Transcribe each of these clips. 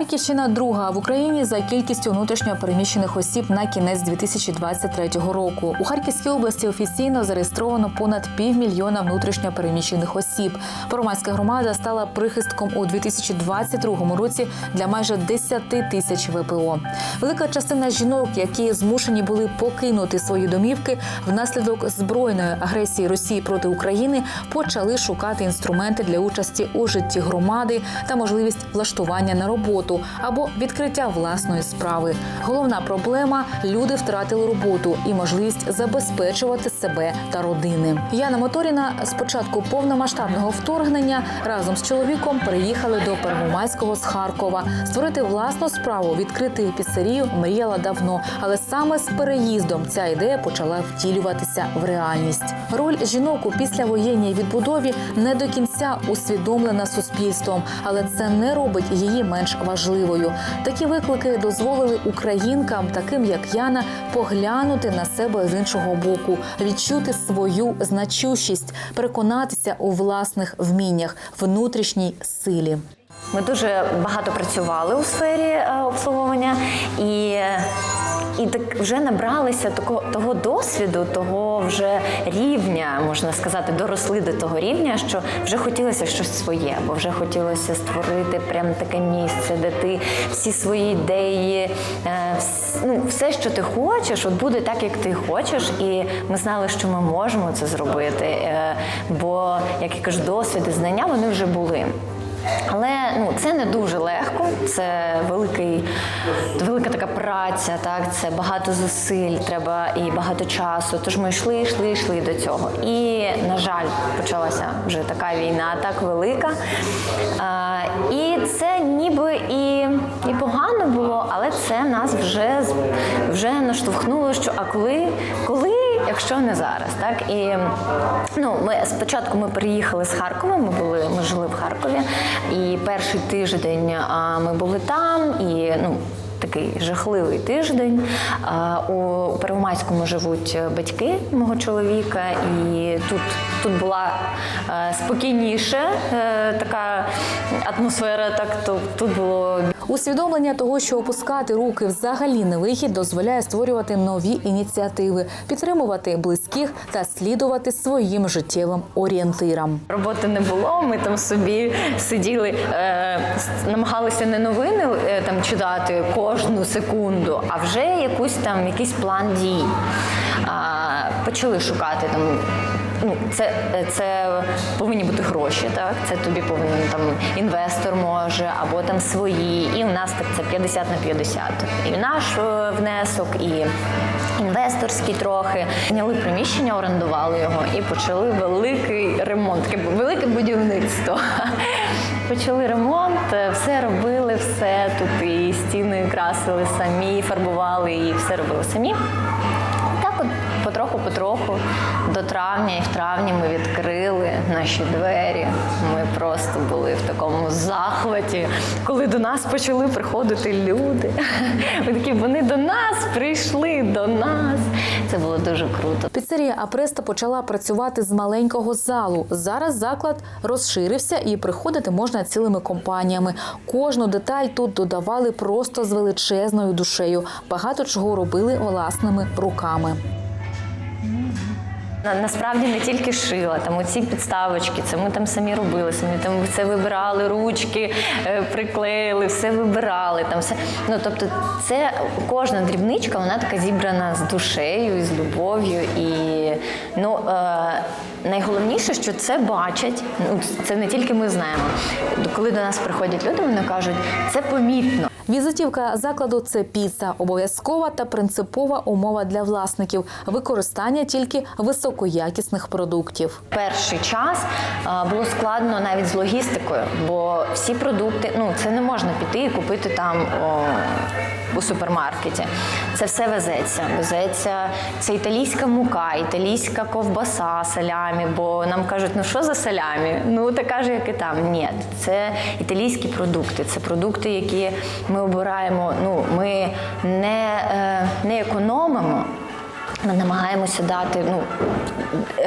Харківщина друга в Україні за кількістю внутрішньо переміщених осіб на кінець 2023 року. У Харківській області офіційно зареєстровано понад півмільйона внутрішньо переміщених осіб. Громадська громада стала прихистком у 2022 році для майже 10 тисяч ВПО. Велика частина жінок, які змушені були покинути свої домівки внаслідок збройної агресії Росії проти України, почали шукати інструменти для участі у житті громади та можливість влаштування на роботу або відкриття власної справи. Головна проблема люди втратили роботу і можливість забезпечувати себе та родини. Яна Моторіна з початку повномасштабного вторгнення разом з чоловіком приїхали до Первомайського з Харкова. Створити власну справу, відкрити піцерію мріяла давно, але саме з переїздом ця ідея почала втілюватися в реальність. Роль жінок у післявоєнній відбудові не до кінця усвідомлена суспільством, але це не робить її менш важливою. Такі виклики дозволили українкам, таким як Яна, поглянути на себе з іншого боку, відчути свою значущість, переконатися у власних вміннях, внутрішній силі. Ми дуже багато працювали у сфері е, обслуговування і, і так вже набралися такого того досвіду, того вже рівня, можна сказати, доросли до того рівня, що вже хотілося щось своє, бо вже хотілося створити прям таке місце, де ти всі свої ідеї, е, ну, все, що ти хочеш, от буде так, як ти хочеш. І ми знали, що ми можемо це зробити. е, Бо, як я кажу, досвід і знання вони вже були. Але ну це не дуже легко, це великий, велика така праця, так це багато зусиль, треба і багато часу. Тож ми йшли, йшли, йшли до цього. І на жаль, почалася вже така війна, так велика. А, і це ніби і, і погано було, але це нас вже вже наштовхнуло, що а коли, коли, якщо не зараз, так і ну ми спочатку ми приїхали з Харкова. Ми були, ми жили в Харкові, і перший тиждень ми були там, і ну. Такий жахливий тиждень. У Первомайському живуть батьки мого чоловіка, і тут, тут була е, спокійніше е, така атмосфера. Так то тут було Усвідомлення того, що опускати руки взагалі не вихід, дозволяє створювати нові ініціативи, підтримувати близьких та слідувати своїм життєвим орієнтирам. Роботи не було. Ми там собі сиділи, е, намагалися не новини там читати кожну секунду, а вже якусь там якийсь план дій. Почали шукати там. Ну, це, це повинні бути гроші, так? Це тобі повинен там інвестор може, або там свої. І у нас так це 50 на 50. І наш е, внесок, і інвесторський трохи. Зняли приміщення, орендували його і почали великий ремонт, таке велике будівництво. Почали ремонт, е, все робили, все тут і стіни красили самі, фарбували, і все робили самі. Потроху-потроху до травня, і в травні ми відкрили наші двері. Ми просто були в такому захваті, коли до нас почали приходити люди. Ми такі, вони до нас прийшли до нас. Це було дуже круто. Піцерія Апреста почала працювати з маленького залу. Зараз заклад розширився і приходити можна цілими компаніями. Кожну деталь тут додавали просто з величезною душею. Багато чого робили власними руками. На, насправді не тільки шила, там оці підставочки, це ми там самі робили, самі там все вибирали, ручки е, приклеїли, все вибирали. Там все. Ну тобто, це кожна дрібничка, вона така зібрана з душею з любов'ю. І ну е, найголовніше, що це бачать. Ну це не тільки ми знаємо. Коли до нас приходять люди, вони кажуть, це помітно. Візитівка закладу це піца, обов'язкова та принципова умова для власників. Використання тільки високоякісних продуктів. Перший час було складно навіть з логістикою, бо всі продукти, ну це не можна піти і купити там у супермаркеті. Це все везеться. Везеться це італійська мука, італійська ковбаса, салямі. Бо нам кажуть, ну що за салямі? Ну така ж, як і там. Ні, це італійські продукти. Це продукти, які ми обираємо. Ну ми не, е, не економимо. Ми намагаємося дати ну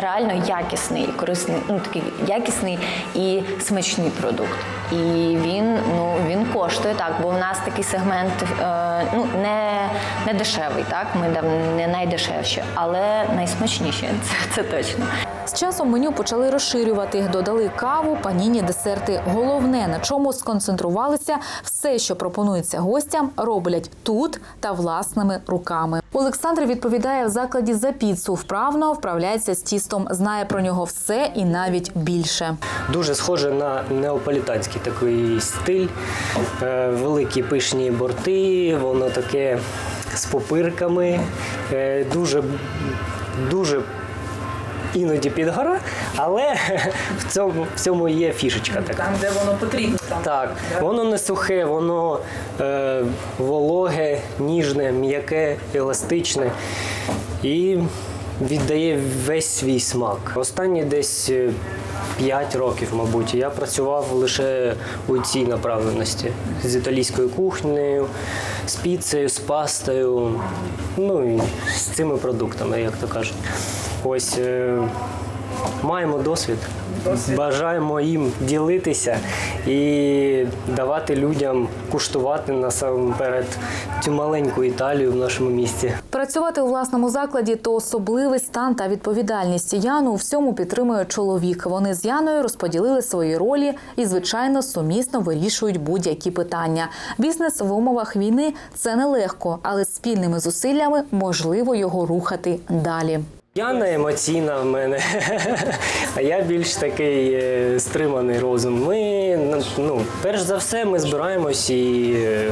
реально якісний, корисний, ну такий якісний і смачний продукт. І він ну він коштує так, бо в нас такий сегмент е, ну не, не дешевий, так ми там не найдешевші, але найсмачніші. Це, це точно. З часом меню почали розширювати, додали каву, паніні, десерти. Головне, на чому сконцентрувалися, все, що пропонується гостям, роблять тут та власними руками. Олександр відповідає в закладі за піцу. Вправно вправляється з тістом, знає про нього все і навіть більше. Дуже схоже на неаполітанський такий стиль. Е, Великі пишні борти, воно таке з попирками. Е, Дуже, дуже іноді підгора, але в цьому, в цьому є фішечка така. Там, де воно потрібно. Там. Так, воно не сухе, воно е, вологе, ніжне, м'яке, еластичне і віддає весь свій смак. Останні десь 5 років, мабуть, я працював лише у цій направленості з італійською кухнею, з піцею, з пастою, ну і з цими продуктами, як то кажуть. Ось е, маємо досвід. Бажаємо їм ділитися і давати людям куштувати насамперед цю маленьку Італію в нашому місті. Працювати у власному закладі то особливий стан та відповідальність. Яну у всьому підтримує чоловік. Вони з Яною розподілили свої ролі і, звичайно, сумісно вирішують будь-які питання. Бізнес в умовах війни це нелегко, але спільними зусиллями можливо його рухати далі. Яна емоційна в мене, а я більш такий е, стриманий розум. Ми, ну, перш за все, ми збираємось і е,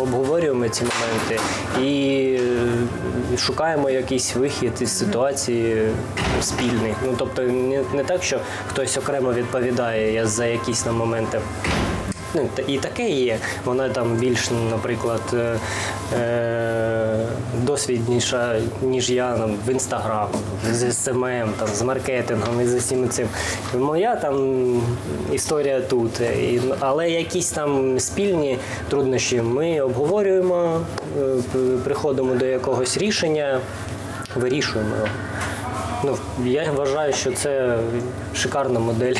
обговорюємо ці моменти і е, шукаємо якийсь вихід із ситуації спільний. Ну, тобто не, не так, що хтось окремо відповідає я за якісь на моменти. Ну, і таке є. Вона там більш, наприклад, е, е, досвідніша, ніж я там, в інстаграм, з СММ, там, з маркетингом і з усім цим. Моя там історія тут. Але якісь там спільні труднощі ми обговорюємо, е, приходимо до якогось рішення, вирішуємо його. Ну, я вважаю, що це шикарна модель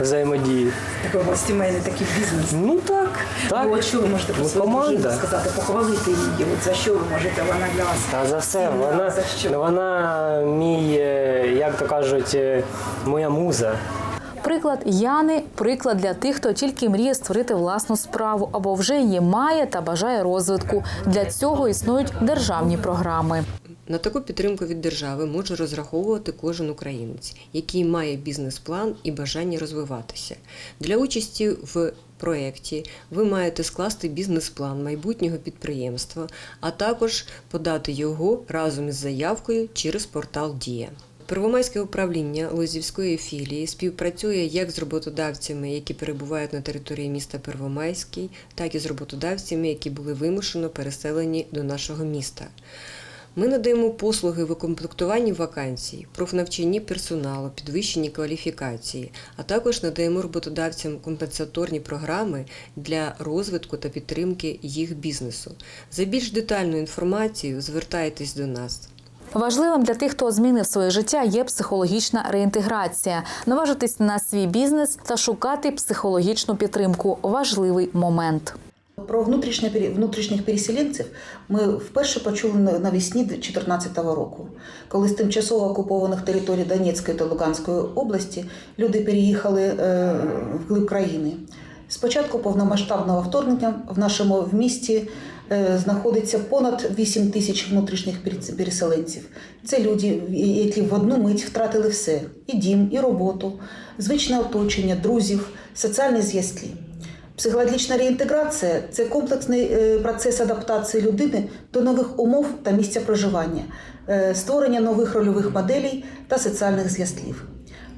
взаємодії. Такий у вас сімейний такий бізнес. Ну так, так. Ну, от що ви можете про Ми свою дружину команда. сказати, похвалити її? От за що ви можете? Вона для вас Та за все, цінна, вона, за що? вона мій, е, як то кажуть, е, моя муза. Приклад Яни приклад для тих, хто тільки мріє створити власну справу або вже її має та бажає розвитку. Для цього існують державні програми. На таку підтримку від держави може розраховувати кожен українець, який має бізнес-план і бажання розвиватися. Для участі в проєкті ви маєте скласти бізнес-план майбутнього підприємства, а також подати його разом із заявкою через портал Дія. Первомайське управління Лозівської філії співпрацює як з роботодавцями, які перебувають на території міста Первомайський, так і з роботодавцями, які були вимушено переселені до нашого міста. Ми надаємо послуги в укомплектуванні вакансій, профнавчанні персоналу, підвищенні кваліфікації, а також надаємо роботодавцям компенсаторні програми для розвитку та підтримки їх бізнесу. За більш детальною інформацією звертайтесь до нас. Важливим для тих, хто змінив своє життя, є психологічна реінтеграція, наважитись на свій бізнес та шукати психологічну підтримку. Важливий момент. Про внутрішніх переселенців ми вперше почули на- навесні 2014 року, коли з тимчасово окупованих територій Донецької та Луганської області люди переїхали е, вглиб країни. Спочатку повномасштабного вторгнення в нашому в місті е, знаходиться понад 8 тисяч внутрішніх переселенців. Це люди, які в одну мить втратили все: і дім, і роботу, звичне оточення, друзів, соціальні зв'язки. Психологічна реінтеграція це комплексний е, процес адаптації людини до нових умов та місця проживання, е, створення нових рольових моделей та соціальних зв'язків.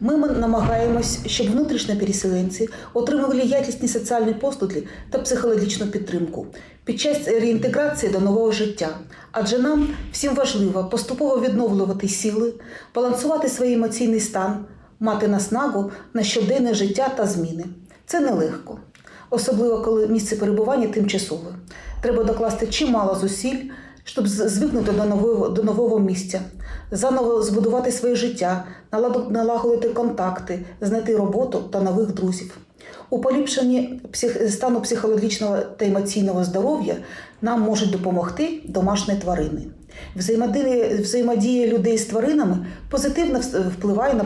Ми намагаємось, щоб внутрішні переселенці отримували якісні соціальні послуги та психологічну підтримку під час реінтеграції до нового життя. Адже нам всім важливо поступово відновлювати сили, балансувати свій емоційний стан, мати наснагу на щоденне життя та зміни. Це нелегко особливо коли місце перебування тимчасове. Треба докласти чимало зусиль щоб звикнути до нового, до нового місця, заново збудувати своє життя, налагодити контакти, знайти роботу та нових друзів. У поліпшенні стану психологічного та емоційного здоров'я нам можуть допомогти домашні тварини. Взаємодія, взаємодія людей з тваринами позитивно впливає на,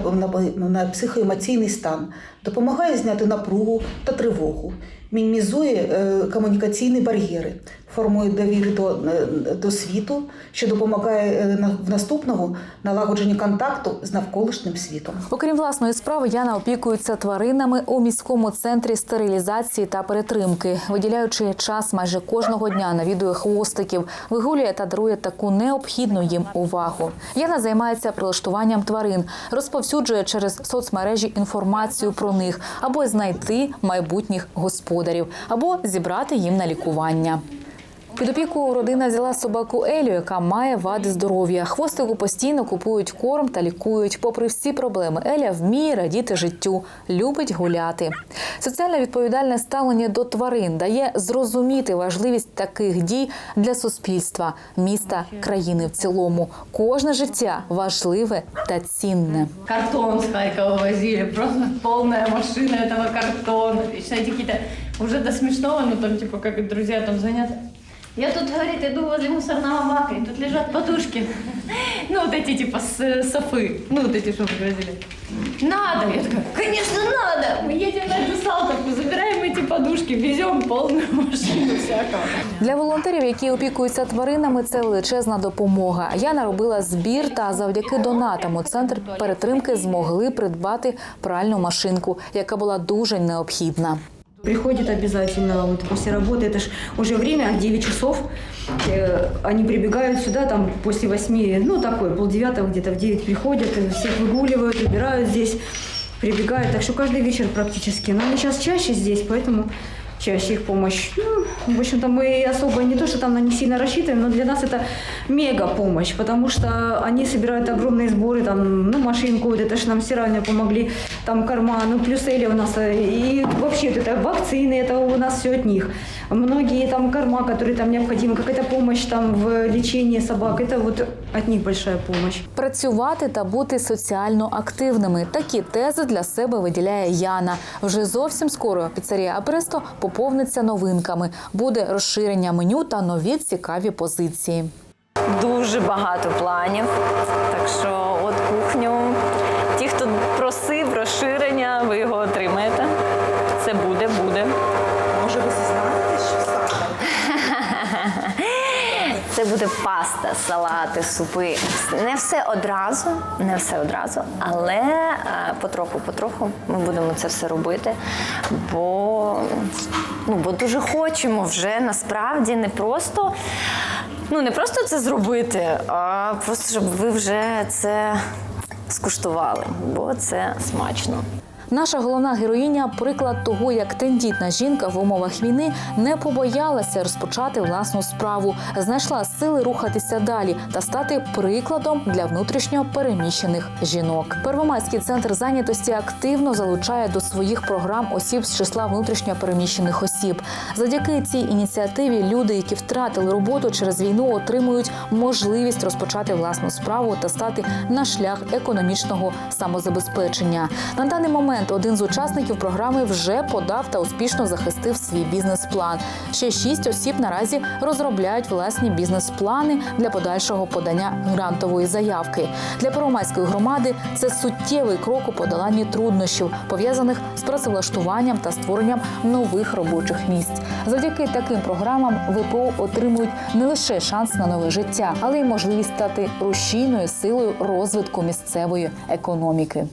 на, на психоемоційний стан, допомагає зняти напругу та тривогу, мінімізує е, комунікаційні бар'єри, формує довіру до, е, до світу, що допомагає е, на- в наступному налагодженні контакту з навколишнім світом. Окрім власної справи, Яна опікується тваринами у міському центрі стерилізації та перетримки, виділяючи час майже кожного дня навідує хвостиків, вигулює та дарує таку необхідну їм увагу. Яна займається прилаштуванням тварин, розповсюджує через соцмережі інформацію про них, або знайти майбутніх господарів, або зібрати їм на лікування. Під опіку родина взяла собаку Елю, яка має вади здоров'я. Хвостику постійно купують корм та лікують. Попри всі проблеми, Еля вміє радіти життю, любить гуляти. Соціально відповідальне ставлення до тварин дає зрозуміти важливість таких дій для суспільства, міста, країни в цілому. Кожне життя важливе та цінне. Картон Харькова возили, просто полная машина этого картона. И знаете, какие-то уже до смешного, ну там типа как друзья там звонят. Я тут, говорит, иду возле мусорного бака, и тут лежат подушки. Ну, вот эти типа с софы. Ну, вот эти, что привозили. Надо! Я такая, конечно, надо! Мы едем на эту Салтовку, забираем эти подушки, везем полную машину всякого. Для волонтерів, які опікуються тваринами, це величезна допомога. Яна робила збір та завдяки донатам у центр перетримки змогли придбати пральну машинку, яка була дуже необхідна. Приходит обязательно, вот после работы, это ж уже время, 9 часов, э, они прибегают сюда, там после 8, ну такой, полдевятого где-то в 9 приходят, и всех выгуливают, убирают здесь, прибегают, так что каждый вечер практически. Но они сейчас чаще здесь, поэтому чаще их помощь. Ну, в общем-то, мы особо не то, что там на них сильно рассчитываем, но для нас это мега помощь, потому что они собирают огромные сборы, там, ну, машинку, вот это же нам стиральную помогли, там корма, ну, плюс Эля у нас, э, и вообще вот это вакцины, это у нас все от них. Многие там корма, которые там необходимы, какая-то помощь там в лечении собак, это вот от них большая помощь. Працювати та бути соціально активними. Такі тези для себе виділяє Яна. Вже зовсім скоро піцерія Апресто поповниться новинками. Буде розширення меню та нові цікаві позиції. Дуже багато планів. Так що, буде паста, салати, супи. Не все одразу, не все одразу, але е, потроху-потроху ми будемо це все робити. Бо, ну, бо дуже хочемо вже насправді не просто. Ну, не просто це зробити, а просто щоб ви вже це скуштували, бо це смачно. Наша головна героїня приклад того, як тендітна жінка в умовах війни не побоялася розпочати власну справу, знайшла сили рухатися далі та стати прикладом для внутрішньо переміщених жінок. Первомайський центр зайнятості активно залучає до своїх програм осіб з числа внутрішньо переміщених осіб. Завдяки цій ініціативі люди, які втратили роботу через війну, отримують можливість розпочати власну справу та стати на шлях економічного самозабезпечення. На даний момент один з учасників програми вже подав та успішно захистив свій бізнес-план. Ще шість осіб наразі розробляють власні бізнес-плани для подальшого подання грантової заявки. Для Первомайської громади це суттєвий крок у подоланні труднощів, пов'язаних з працевлаштуванням та створенням нових робочих місць. Завдяки таким програмам ВПО отримують не лише шанс на нове життя, але й можливість стати рушійною силою розвитку місцевої економіки.